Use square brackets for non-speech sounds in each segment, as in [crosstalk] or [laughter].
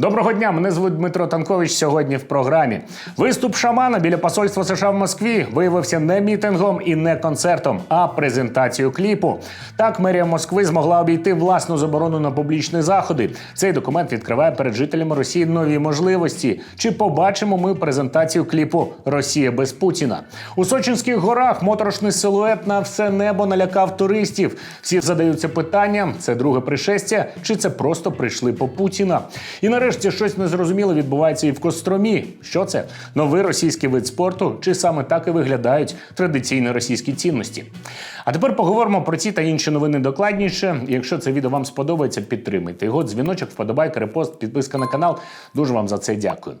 Доброго дня, мене звуть Дмитро Танкович. Сьогодні в програмі. Виступ шамана біля посольства США в Москві виявився не мітингом і не концертом, а презентацією кліпу. Так, мерія Москви змогла обійти власну заборону на публічні заходи. Цей документ відкриває перед жителями Росії нові можливості. Чи побачимо ми презентацію кліпу Росія без Путіна? У Сочинських горах моторошний силует на все небо налякав туристів. Всі задаються питанням: це друге пришестя, чи це просто прийшли по Путіна? І нарешті щось незрозуміле відбувається і в Костромі. Що це? Новий російський вид спорту, чи саме так і виглядають традиційні російські цінності? А тепер поговоримо про ці та інші новини докладніше. Якщо це відео вам сподобається, підтримайте його. Дзвіночок, вподобайка, репост, підписка на канал. Дуже вам за це дякую.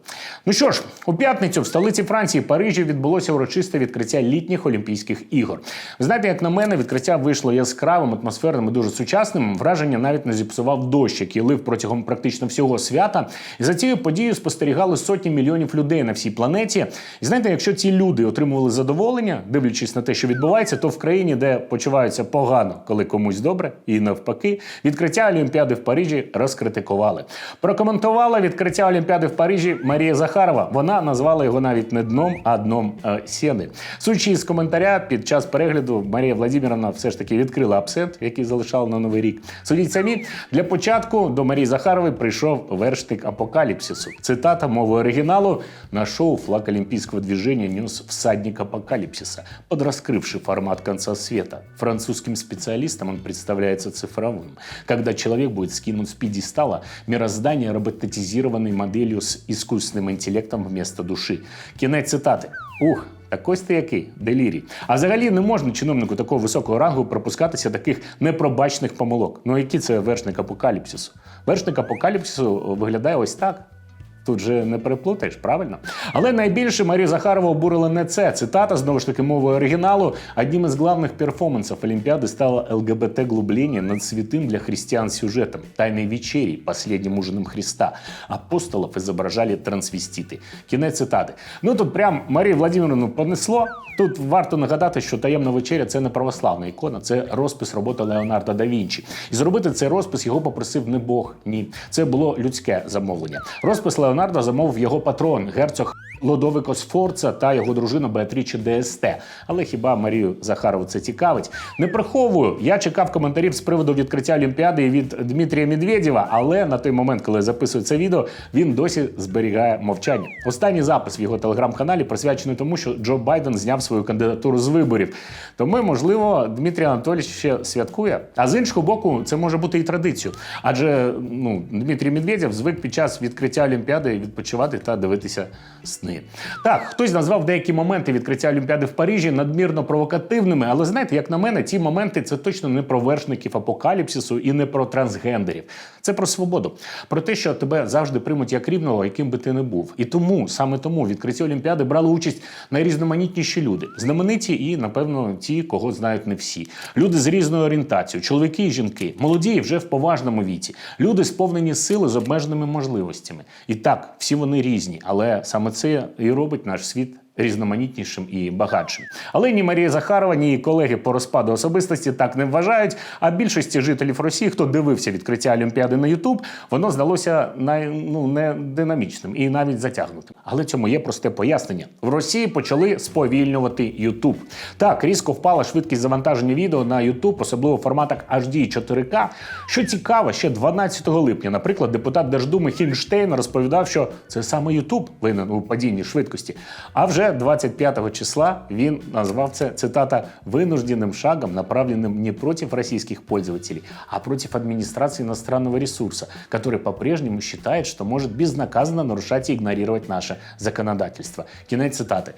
Ну що ж, у п'ятницю в столиці Франції Парижі відбулося урочисте відкриття літніх Олімпійських ігор. Знаєте, як на мене, відкриття вийшло яскравим, атмосферним і дуже сучасним. Враження навіть не зіпсував дощ, який лив протягом практично всього свята. І за цією подією спостерігали сотні мільйонів людей на всій планеті. І знаєте, якщо ці люди отримували задоволення, дивлячись на те, що відбувається, то в країні, де почуваються погано, коли комусь добре, і навпаки, відкриття Олімпіади в Парижі розкритикували. Прокоментувала відкриття Олімпіади в Парижі Марія Захарова. Вона назвала його навіть не дном, а дном е, сіни. Судячи з коментаря, під час перегляду Марія Владимировна все ж таки відкрила абсент, який залишала на новий рік. Судіть самі для початку до Марії Захарової прийшов верштик апокаліпсису. Цитата мови оригіналу на шоу «Флаг Олимпийского движения» нес всадник апокалипсиса, подраскрывший формат конца света. Французским специалистам он представляется цифровым, когда человек будет скинут с пьедестала мироздания, роботизированной моделью с искусственным интеллектом вместо души. Кінець цитати. Ух, так ось ти який делірій. А взагалі не можна чиновнику такого високого рангу пропускатися таких непробачних помилок. Ну які це вершник апокаліпсису? Вершник апокаліпсису виглядає ось так. Тут же не переплутаєш, правильно? Але найбільше Марію Захарова обурила не це. Цитата, знову ж таки, мовою оригіналу. Одним из главных перформансов Олимпиады стало ЛГБТ-глубление над святым для христиан сюжетом «Тайной вечери. Последним ужином Христа». Апостолов изображали трансвестити. Кінець цитати. Ну тут прям Марію Владимировну понесло. Тут варто нагадати, що таємна вечеря це не православна ікона, це розпис роботи Леонардо да Вінчі. І зробити цей розпис його попросив не Бог, ні. Це було людське замовлення. Розпис Леонардо замовив його патрон, герцог Лодовико Сфорца та його дружина Беатріче ДСТ. Але хіба Марію Захарову це цікавить? Не приховую. Я чекав коментарів з приводу відкриття Олімпіади від Дмитрія Медведєва, але на той момент, коли я записую це відео, він досі зберігає мовчання. Останній запис в його телеграм-каналі присвячений тому, що Джо Байден зняв свою кандидатуру з виборів. Тому, можливо, Дмитрій Анатолійович ще святкує. А з іншого боку, це може бути і традицією. Адже ну, Дмитрій Медведєв звик під час відкриття Олімпіади відпочивати та дивитися сни. Так, хтось назвав деякі моменти відкриття Олімпіади в Парижі надмірно провокативними, але знаєте, як на мене, ті моменти це точно не про вершників апокаліпсису і не про трансгендерів. Це про свободу, про те, що тебе завжди приймуть як рівного, яким би ти не був. І тому саме тому в відкритті Олімпіади брали участь найрізноманітніші люди, знамениті і, напевно, ті, кого знають не всі. Люди з різною орієнтацією, чоловіки і жінки, молоді вже в поважному віці, люди сповнені сили з обмеженими можливостями. І так, всі вони різні, але саме це і робить наш світ. Різноманітнішим і багатшим. Але ні Марія Захарова, ні колеги по розпаду особистості так не вважають. А більшості жителів Росії, хто дивився відкриття Олімпіади на Ютуб, воно здалося най, ну, не динамічним і навіть затягнутим. Але цьому є просте пояснення. В Росії почали сповільнювати Ютуб. Так, різко впала швидкість завантаження відео на Ютуб, особливо в форматах HD 4K. Що цікаво, ще 12 липня, наприклад, депутат Держдуми Хінштейн розповідав, що це саме Ютуб винен у падінні швидкості. А вже 25 числа він назвав це цитата вынужденным шагом, направленным не против российских пользователей, а против администрации иностранного ресурса, который по-прежнему считает, что может безнаказанно нарушать и игнорировать наше законодательство. Кінець цитати.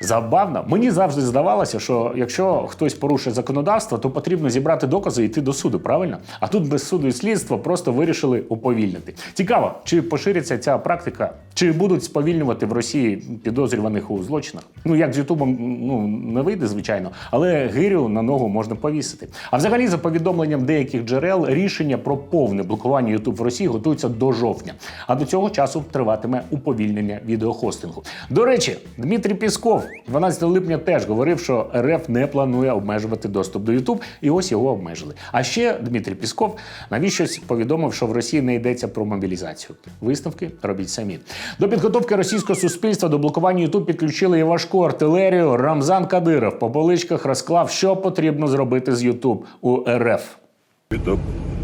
Забавно. Мені завжди здавалося, що якщо хтось порушує законодавство, то потрібно зібрати докази і йти до суду, правильно? А тут без суду і слідства просто вирішили уповільнити. Цікаво, чи пошириться ця практика, чи будуть сповільнювати в Росії підозрюваних у злочинах. Ну як з Ютубом ну не вийде, звичайно, але гирю на ногу можна повісити. А взагалі, за повідомленням деяких джерел, рішення про повне блокування Ютуб в Росії готується до жовтня. А до цього часу триватиме уповільнення відеохостингу. До речі, Дмитрій Пісков 12 липня теж говорив, що РФ не планує обмежувати доступ до Ютуб, і ось його обмежили. А ще Дмитрій Пісков навіщось повідомив, що в Росії не йдеться про мобілізацію. Висновки робіть самі. До підготовки російського суспільства до блокування Ютуб підключили і важку артилерію. Рамзан Кадиров по поличках розклав, що потрібно зробити з Ютуб у РФ. Ютуб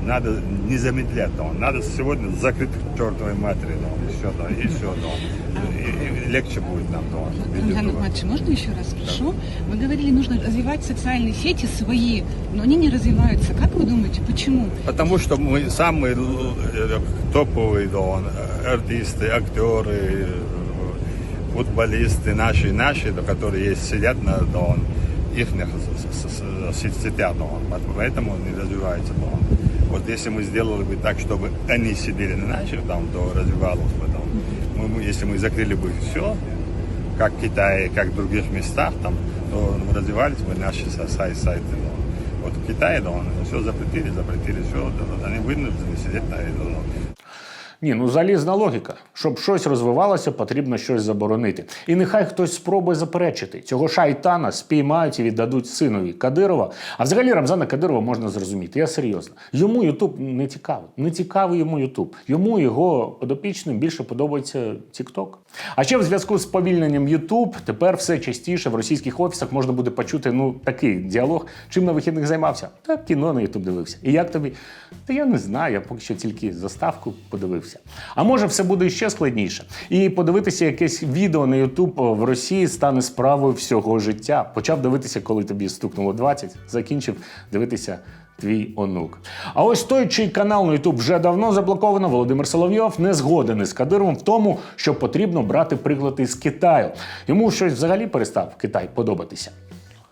надо не замедлять, надо сегодня закрыть к чертовой матери, да, еще, да, еще, да, и, и легче будет нам, да, Рамзан Ютуба. Ахматович, можно еще раз спрошу? Вы говорили, нужно развивать социальные сети свои, но они не развиваются. Как вы думаете, почему? Потому что мы самые э, топовые, да, он, э, артисты, актеры, э, футболисты наши, наши, да, которые есть, сидят на, да, он, их сетях, да, поэтому не развивается, да. Вот если мы сделали бы так, чтобы они сидели на наших, там, то развивалось бы, там. Мы, если мы закрыли бы все, как в Китае, как в других местах, там, то развивались бы наши са- сай- сайты. да. Вот в Китае, да, все запретили, запретили, все, они вынуждены сидеть на это. Ні, ну залізна логіка. Щоб щось розвивалося, потрібно щось заборонити. І нехай хтось спробує заперечити. Цього шайтана спіймають і віддадуть синові Кадирова. А взагалі Рамзана Кадирова можна зрозуміти. Я серйозно. Йому Ютуб не цікавий. Не цікавий йому Ютуб. Йому його подопічним більше подобається Тікток. А ще в зв'язку з повільненням Ютуб тепер все частіше в російських офісах можна буде почути ну такий діалог. Чим на вихідних займався? Та кіно на Ютуб дивився. І як тобі? Та я не знаю, я поки що тільки заставку подивився. А може, все буде ще складніше. І подивитися якесь відео на Ютуб в Росії стане справою всього життя. Почав дивитися, коли тобі стукнуло 20, закінчив дивитися. Твій онук. А ось той, чий канал на Ютуб вже давно заблоковано, Володимир Соловйов не згоден із Кадировим в тому, що потрібно брати приклад із Китаю. Йому щось взагалі перестав Китай подобатися.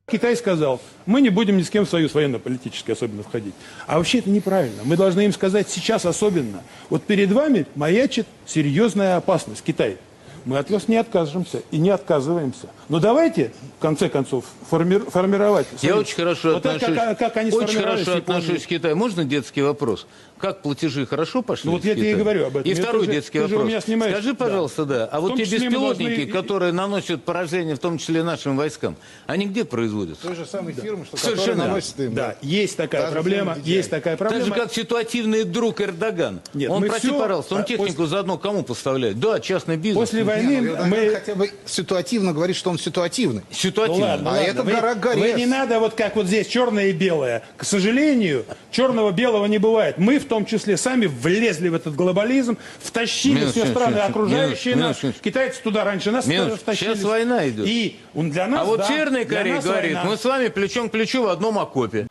Китай сказал, мы не будем ни с кем в союз военно-политический особенно входить. А вообще это неправильно. Мы должны им сказать сейчас особенно. Вот перед вами маячит серьезная опасность Китай. Мы от вас не откажемся и не отказываемся. Но давайте, в конце концов, форми- формировать. Я очень хорошо Вот так, отношусь. как, как они очень хорошо отношусь к Китаю. Можно детский вопрос? Как платежи хорошо пошли? Ну, вот я тебе и говорю об этом. И Это второй же- детский ты же у вопрос. меня снимаешь. Скажи, Да. пожалуйста, да. А В вот те беспилотники, должны- которые наносят поражение, в том числе нашим войскам, они где производятся? той же самой фирмы, что Совершенно. наносит им. Да, есть такая Та же проблема, есть такая Так проблема. же, как ситуативный друг Эрдоган. Нет, он, прости, всё- пожалуйста, он а, технику заодно кому поставляет? Да, частный бизнес. После Не, войны ну, Эрдоган мы... хотя бы ситуативно говорит, что он ситуативный. Ну Ситуативный. ладно, А ладно. это вы, дорог вы не надо вот как вот здесь черное и белое. К сожалению, черного белого не бывает. Мы в том числе сами влезли в этот глобализм, втащили Минуточку, все страны минуточку, окружающие минуточку, нас. минуточку. Китайцы туда раньше нас Минуточку. втащили. Сейчас война идет. И он для нас, А вот да, Северная Корея говорит, война. мы с вами плечом к плечу в одном окопе.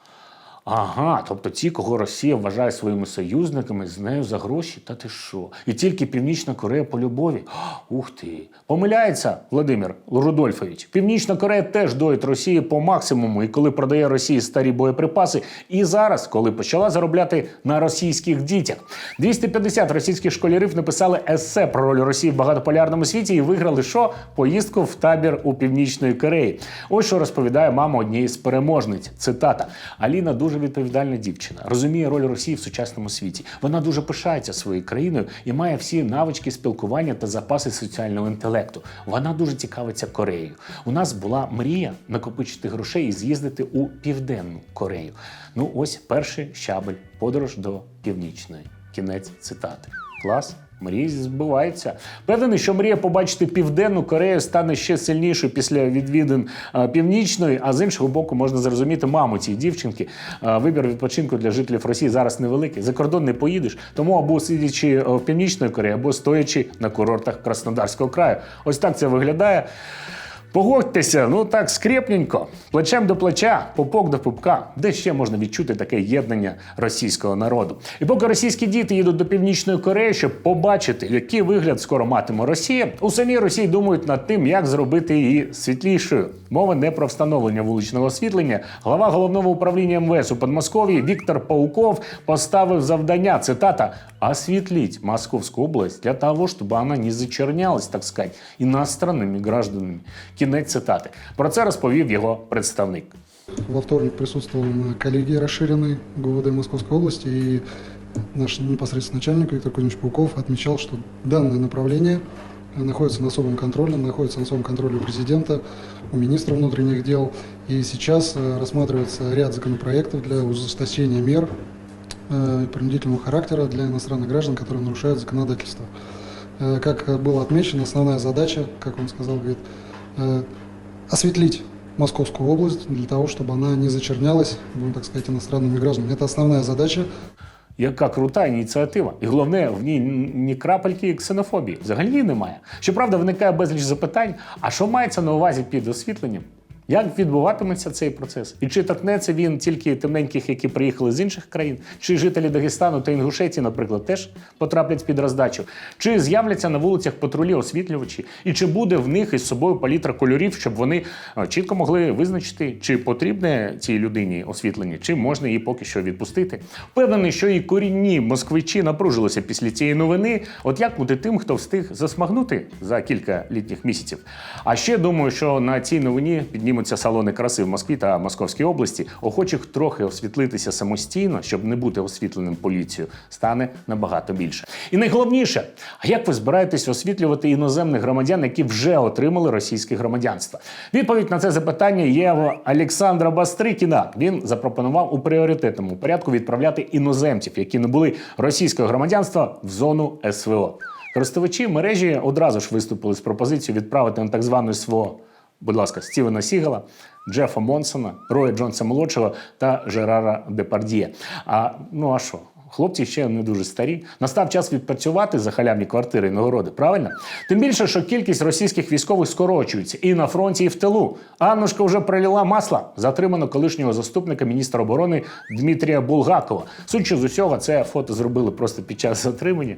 Ага, тобто ті, кого Росія вважає своїми союзниками, з нею за гроші, та ти що? І тільки Північна Корея по любові. [gasps] Ух ти. Помиляється Владимир Рудольфович. Північна Корея теж доїть Росії по максимуму, і коли продає Росії старі боєприпаси, і зараз, коли почала заробляти на російських дітях. 250 російських школярів написали есе про роль Росії в багатополярному світі і виграли що? Поїздку в табір у Північної Кореї. Ось що розповідає мама однієї з переможниць. Цитата: Аліна дуже відповідальна дівчина, розуміє роль Росії в сучасному світі. Вона дуже пишається своєю країною і має всі навички спілкування та запаси соціального інтелекту. Вона дуже цікавиться Кореєю. У нас була мрія накопичити грошей і з'їздити у південну Корею. Ну ось перший щабель, подорож до північної. Кінець цитати. Клас. Мрії збиваються. Певний, що мрія побачити південну Корею стане ще сильнішою після відвідин е, північної, а з іншого боку, можна зрозуміти маму цієї дівчинки. Е, Вибір відпочинку для жителів Росії зараз невеликий. За кордон не поїдеш, тому або сидячи е, в північної Кореї, або стоячи на курортах Краснодарського краю. Ось так це виглядає. Погодьтеся, ну так скрепненько, плечем до плеча, пупок до пупка, де ще можна відчути таке єднання російського народу. І поки російські діти їдуть до північної Кореї, щоб побачити, який вигляд скоро матиме Росія, у самій Росії думають над тим, як зробити її світлішою. Мова не про встановлення вуличного освітлення. Глава головного управління МВС у Подмосков'ї Віктор Пауков поставив завдання. Цитата осветлить Московскую область для того, чтобы она не зачернялась, так сказать, иностранными гражданами. Кінець цитати. Про це розповів його представник. Во вторник присутствовал на коллегии расширенной ГУВД Московской области, и наш непосредственно начальник Виктор Кузьмич Пауков отмечал, что данное направление находится на особом контроле, находится на особом контроле у президента, у министра внутренних дел, и сейчас э, рассматривается ряд законопроектов для ужесточения мер э, принудительного характера для иностранных граждан, которые нарушают законодательство. Э, Как э, было отмечено, основная задача, как он сказал, говорит, э, осветлить Московскую область для того, чтобы она не зачернялась, будем так сказать, иностранными гражданами. Это основная задача. Яка крута ініціатива, і головне, в ній ні крапельки ксенофобії. Взагалі її немає. Щоправда, виникає безліч запитань: а що мається на увазі під освітленням? Як відбуватиметься цей процес? І чи торкнеться він тільки темненьких, які приїхали з інших країн? Чи жителі Дагестану та Інгушетії, наприклад, теж потраплять під роздачу? Чи з'являться на вулицях патрулі освітлювачі? І чи буде в них із собою палітра кольорів, щоб вони е, чітко могли визначити, чи потрібне цій людині освітлення, чи можна її поки що відпустити? Впевнений, що і корінні москвичі напружилися після цієї новини. От як бути тим, хто встиг засмагнути за кілька літніх місяців? А ще думаю, що на цій новині піднімуться салони краси в Москві та Московській області. Охочих трохи освітлитися самостійно, щоб не бути освітленим поліцією, стане набагато більше. І найголовніше, а як ви збираєтесь освітлювати іноземних громадян, які вже отримали російське громадянство? Відповідь на це запитання є в Олександра Бастрикіна. Він запропонував у пріоритетному порядку відправляти іноземців, які не були російського громадянства, в зону СВО. Користувачі мережі одразу ж виступили з пропозицією відправити на так звану СВО будь ласка, Стівена Сігала, Джефа Монсона, Роя Джонса молодшого та Жерара Депардіє. А ну а що? Хлопці ще не дуже старі. Настав час відпрацювати за халявні квартири і нагороди, правильно? Тим більше, що кількість російських військових скорочується і на фронті, і в тилу. Аннушка вже проліла масла. Затримано колишнього заступника міністра оборони Дмитрія Булгакова. Судячи з усього, це фото зробили просто під час затримання.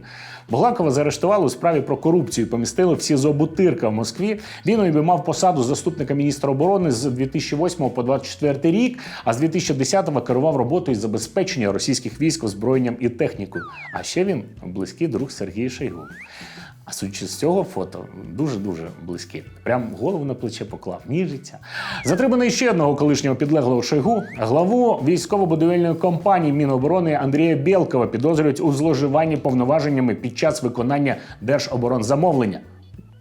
Булгакова заарештували у справі про корупцію. і Помістили в СІЗО Бутирка в Москві. Він обіймав посаду заступника міністра оборони з 2008 по 2024 рік, а з 2010-го керував роботою із забезпечення російських військ озброєнням і технікою. А ще він близький друг Сергія Шойгу. А судячи з цього фото, дуже-дуже близькі. Прям голову на плече поклав, ніжиться. Затриманий ще одного колишнього підлеглого Шойгу, главу військово-будівельної компанії Міноборони Андрія Білкова підозрюють у зловживанні повноваженнями під час виконання держоборонзамовлення.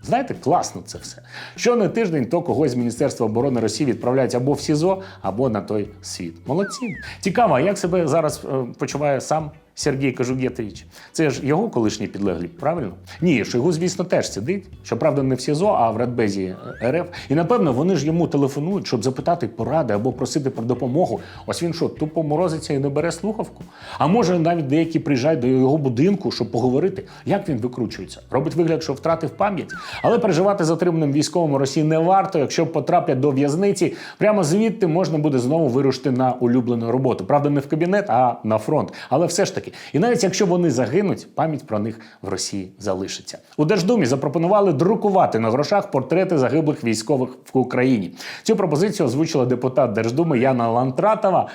Знаєте, класно це все. Що не тиждень, то когось з Міністерства оборони Росії відправляють або в СІЗО, або на той світ. Молодці. Цікаво, як себе зараз е, почуває сам Сергій Кажугетович? Це ж його колишній підлеглі, правильно? Ні, Шойгу, звісно, теж сидить. Щоправда, не в СІЗО, а в Радбезі РФ. І напевно вони ж йому телефонують, щоб запитати поради або просити про допомогу. Ось він що, тупо морозиться і не бере слухавку? А може навіть деякі приїжджають до його будинку, щоб поговорити, як він викручується. Робить вигляд, що втратив пам'ять. Але переживати затриманим військовим Росії не варто. Якщо потраплять до в'язниці, прямо звідти можна буде знову вирушити на улюблену роботу. Правда, не в кабінет, а на фронт. Але все ж таки, і навіть якщо вони загинуть, пам'ять про них в Росії залишиться. У Держдумі запропонували друкувати на грошах портрети загиблих військових в Україні. Цю пропозицію озвучила депутат Держдуми Яна Лантратова.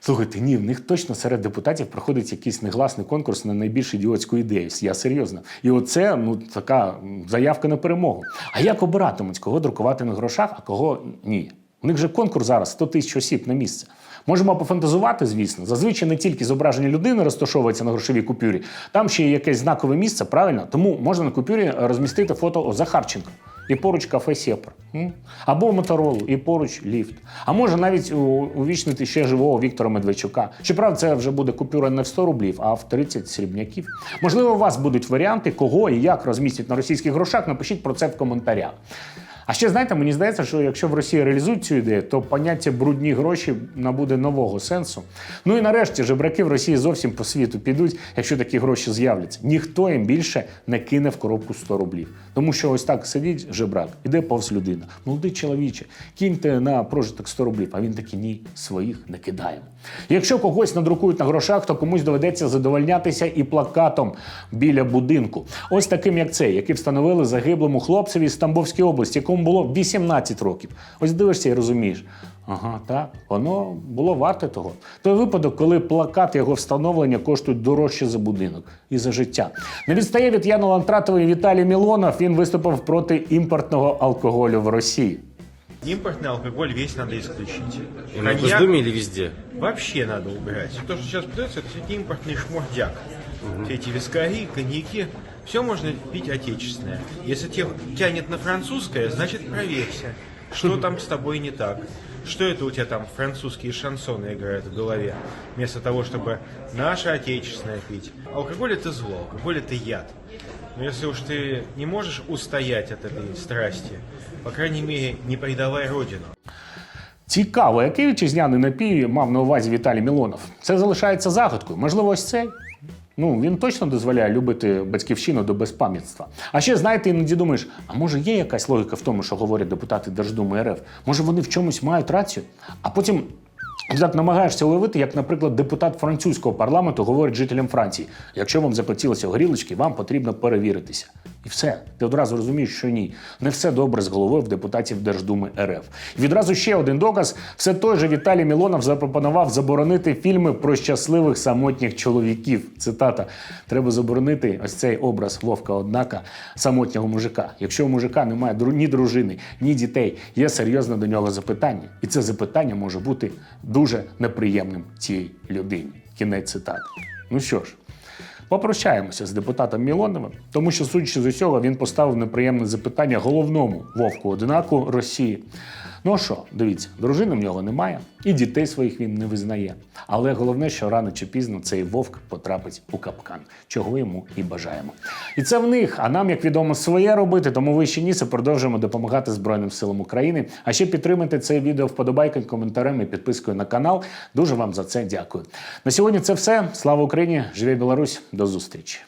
Слухайте, ні, в них точно серед депутатів проходить якийсь негласний конкурс на найбільш ідіотську ідею. Я серйозно. І оце ну така заявка на перемогу. А як обиратимуть, кого друкувати на грошах, а кого ні? У них же конкурс зараз 100 тисяч осіб на місце. Можемо пофантазувати, звісно. Зазвичай не тільки зображення людини розташовується на грошовій купюрі, там ще є якесь знакове місце, правильно? Тому можна на купюрі розмістити фото Захарченка. І поруч кафе Сєпар. Або Моторолу, і поруч ліфт. А може навіть увічнити ще живого Віктора Медведчука. Щоправда, це вже буде купюра не в 100 рублів, а в 30 срібняків. Можливо, у вас будуть варіанти, кого і як розмістять на російських грошах. Напишіть про це в коментарях. А ще знаєте, мені здається, що якщо в Росії реалізують цю ідею, то поняття брудні гроші набуде нового сенсу. Ну і нарешті жебраки в Росії зовсім по світу підуть, якщо такі гроші з'являться. Ніхто їм більше не кине в коробку 100 рублів. Тому що ось так сидить жебрак, іде повз людина. Молодий чоловіче, киньте на прожиток 100 рублів. А він такий ні, своїх не кидаємо. Якщо когось надрукують на грошах, то комусь доведеться задовольнятися і плакатом біля будинку. Ось таким, як цей, який встановили загиблому хлопцеві з Тамбовської області, якому було 18 років. Ось дивишся і розумієш. Ага, так, воно було варте того. Той випадок, коли плакат його встановлення коштують дорожче за будинок і за життя. Не відстає від Яна Лантратової Віталій Мілонов. Він виступив проти імпортного алкоголю в Росії. Импортный алкоголь весь надо исключить. И на Госдуме или везде? вообще надо убирать. То, что сейчас продается, это все импортный шмурдяк. Все эти вискари, коньяки, все можно пить отечественное. Если тебя тянет на французское, значит проверься, что там с тобой не так. Что это у тебя там французские шансоны играют в голове, вместо того, чтобы наше отечественное пить. Алкоголь это зло, алкоголь это яд. Но если уж ты не можешь устоять от этой страсти, по крайней мере, не предавай родину. Цікаво, який вітчизняний напій мав на увазі Віталій Мілонов. Це залишається загадкою. Можливо, ось цей. Ну, він точно дозволяє любити батьківщину до безпам'ятства. А ще, знаєте, іноді думаєш, а може є якась логіка в тому, що говорять депутати Держдуми РФ? Може вони в чомусь мають рацію? А потім так намагаєшся уявити, як, наприклад, депутат французького парламенту говорить жителям Франції: якщо вам захотілося горілочки, вам потрібно перевіритися. І все. Ти одразу розумієш, що ні. Не все добре з головою в депутатів Держдуми РФ. І відразу ще один доказ: все той же Віталій Мілонов запропонував заборонити фільми про щасливих самотніх чоловіків. Цитата: треба заборонити ось цей образ Вовка Однака, самотнього мужика. Якщо у мужика немає ні дружини, ні дітей, є серйозне до нього запитання. І це запитання може бути дуже неприємним цій людині. Кінець цитати. Ну що ж. Попрощаємося з депутатом Мілоновим, тому що, судячи з усього, він поставив неприємне запитання головному вовку одинаку Росії. Ну що, дивіться, дружини в нього немає, і дітей своїх він не визнає. Але головне, що рано чи пізно цей вовк потрапить у капкан, чого йому і бажаємо. І це в них. А нам, як відомо, своє робити. Тому ви ще нісе продовжуємо допомагати Збройним силам України. А ще підтримайте це відео вподобайкою, коментарем і підпискою на канал. Дуже вам за це дякую. На сьогодні це все. Слава Україні! Живе Білорусь! До зустрічі!